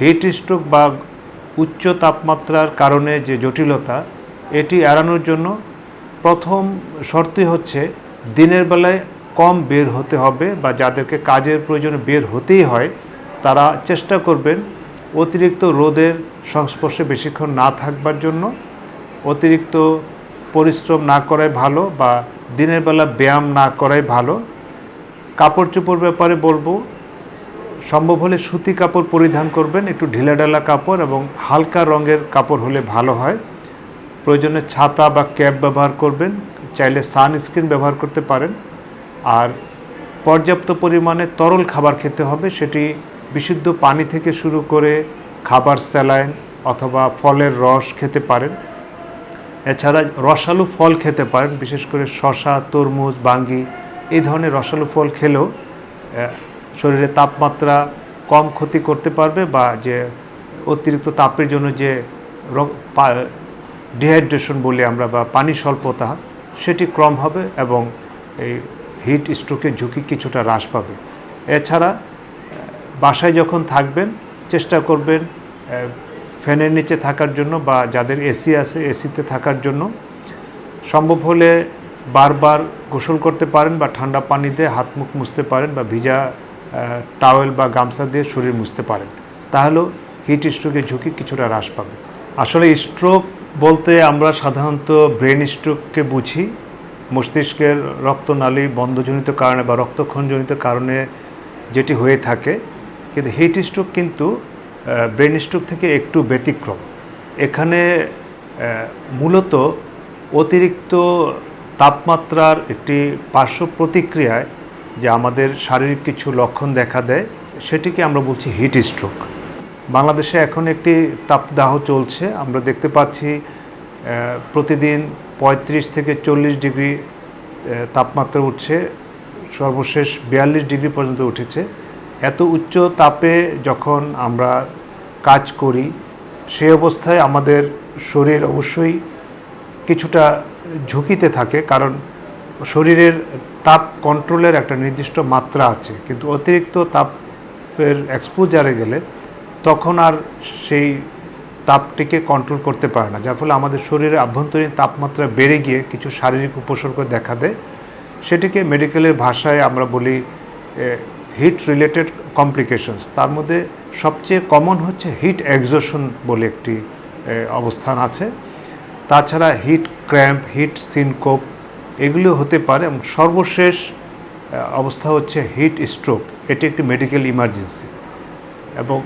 Heat stroke বা উচ্চ তাপমাত্রার কারণে যে জটিলতা, এটি এড়ানোর জন্য প্রথম শর্তই হচ্ছে দিনের বেলায় কম বের হতে হবে বা যাদেরকে কাজের প্রয়োজনে বের হতেই হয়, তারা চেষ্টা করবেন অতিরিক্ত রোদের সংস্পর্শে বেশিক্ষণ না থাকবার জন্য, অতিরিক্ত পরিশ্রম না করাই ভালো বা দিনের বেলা ব্যায়াম না করাই ভালো। কাপড় চোপড় ব্যাপারে বলব সম্ভব হলে সুতি কাপড় পরিধান করবেন, একটু ঢিলাঢালা কাপড় এবং হালকা রঙের কাপড় হলে ভালো হয়। প্রয়োজনে ছাতা বা ক্যাপ ব্যবহার করবেন, চাইলে সানস্ক্রিন ব্যবহার করতে পারেন। আর পর্যাপ্ত পরিমাণে তরল খাবার খেতে হবে, সেটি বিশুদ্ধ পানি থেকে শুরু করে খাবার স্যালাইন অথবা ফলের রস খেতে পারেন। এছাড়া রসালো ফল খেতে পারেন, বিশেষ করে শশা তরমুজ, বাঙ্গি, এই ধরনের রসালো ফল খেলেও শরীরে তাপমাত্রা কম ক্ষতি করতে পারবে বা যে অতিরিক্ত তাপের জন্য যে ডিহাইড্রেশন বলি আমরা বা পানি স্বল্পতা, সেটি কম হবে এবং এই হিট স্ট্রোকের ঝুঁকি কিছুটা হ্রাস পাবে। এছাড়া বাসায় যখন থাকবেন, চেষ্টা করবেন ফ্যানের নিচে থাকার জন্য বা যাদের এসি আছে, এসিতে থাকার জন্য। সম্ভব হলে বারবার গোসল করতে পারেন বা ঠান্ডা পানিতে হাত মুখ মুছতে পারেন বা ভিজা টাওয়েল বা গামছা দিয়ে শরীর মুছতে পারেন। তাহলেও হিট স্ট্রোকের ঝুঁকি কিছুটা হ্রাস পাবে। আসলে স্ট্রোক বলতে আমরা সাধারণত ব্রেন স্ট্রোককে বুঝি। মস্তিষ্কের রক্তনালী বন্ধজনিত কারণে বা রক্তক্ষণজনিত কারণে যেটি হয়ে থাকে। কিন্তু হিট স্ট্রোক কিন্তু ব্রেন স্ট্রোক থেকে একটু ব্যতিক্রম। এখানে মূলত অতিরিক্ত তাপমাত্রার একটি পার্শ্ব প্রতিক্রিয়ায় যে আমাদের শারীরিক কিছু লক্ষণ দেখা দেয়, সেটিকে আমরা বলছি হিট স্ট্রোক। বাংলাদেশে এখন একটি তাপদাহ চলছে। আমরা দেখতে পাচ্ছি প্রতিদিন পঁয়ত্রিশ থেকে চল্লিশ ডিগ্রি তাপমাত্রা উঠছে। সর্বশেষ বিয়াল্লিশ ডিগ্রি পর্যন্ত উঠেছে। এত উচ্চ তাপে যখন আমরা কাজ করি সেই অবস্থায় আমাদের শরীর অবশ্যই কিছুটা ঝুঁকিতে থাকে। কারণ শরীরের তাপ কন্ট্রোলের একটা নির্দিষ্ট মাত্রা আছে। কিন্তু অতিরিক্ত তাপের এক্সপোজারে গেলে তখন আর সেই তাপটিকে কন্ট্রোল করতে পারে না। যার ফলে আমাদের শরীরের আভ্যন্তরীণ তাপমাত্রা বেড়ে গিয়ে কিছু শারীরিক উপসর্গ দেখা দেয়। সেটিকে মেডিকেলের ভাষায় আমরা বলি হিট রিলেটেড কমপ্লিকেশনস তার মধ্যে সবচেয়ে কমন হচ্ছে হিট এক্সোশন বলে একটি অবস্থান আছে। তাছাড়া হিট ক্র্যাম্প হিট সিনকোপ এগুলো হতে পারে এবং সর্বশেষ অবস্থা হচ্ছে হিট স্ট্রোক। এটি একটি মেডিকেল ইমার্জেন্সি। এবং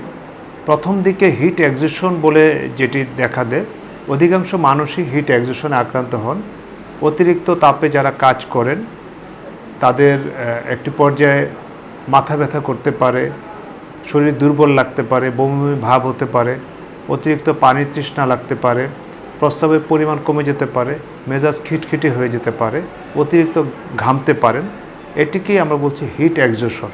প্রথম দিকে হিট এক্সিশন বলে যেটি দেখা দেয়, অধিকাংশ মানুষই হিট এক্সিশনে আক্রান্ত হন। অতিরিক্ত তাপে যারা কাজ করেন, তাদের একটি পর্যায়ে মাথা ব্যথা করতে পারে, শরীর দুর্বল লাগতে পারে, বমি ভাব হতে পারে, অতিরিক্ত পানির তৃষ্ণা লাগতে পারে প্রস্রাবের পরিমাণ কমে যেতে পারে, মেজাজ খিটখিটে হয়ে যেতে পারে, অতিরিক্ত ঘামতে পারেন। এটিকেই আমরা বলছি হিট এক্সোশন।